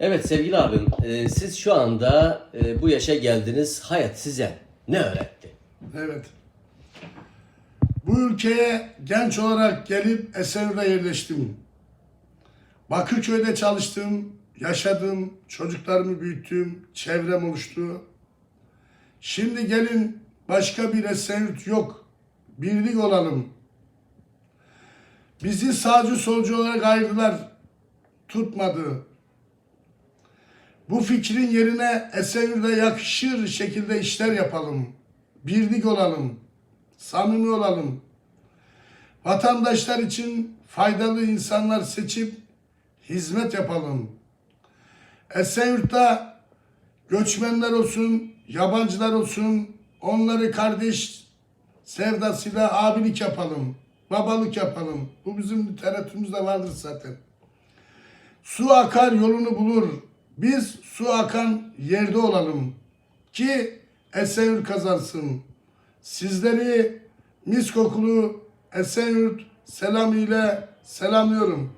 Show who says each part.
Speaker 1: Evet sevgili abim, e, siz şu anda e, bu yaşa geldiniz. Hayat size ne öğretti?
Speaker 2: Evet. Bu ülkeye genç olarak gelip Esenler'de yerleştim. Bakırköy'de çalıştım, yaşadım, çocuklarımı büyüttüm, çevrem oluştu. Şimdi gelin başka bir Esenyurt yok. Birlik olalım. Bizi sağcı solcu olarak ayırdılar. Tutmadı. Bu fikrin yerine Esenyurt'a yakışır şekilde işler yapalım. Birlik olalım. Samimi olalım. Vatandaşlar için faydalı insanlar seçip hizmet yapalım. Esenyurt'ta göçmenler olsun, yabancılar olsun, onları kardeş sevdasıyla abilik yapalım, babalık yapalım. Bu bizim literatürümüzde vardır zaten. Su akar yolunu bulur. Biz su akan yerde olalım ki Esenyurt kazansın. Sizleri mis kokulu Esenyurt selamıyla selamlıyorum.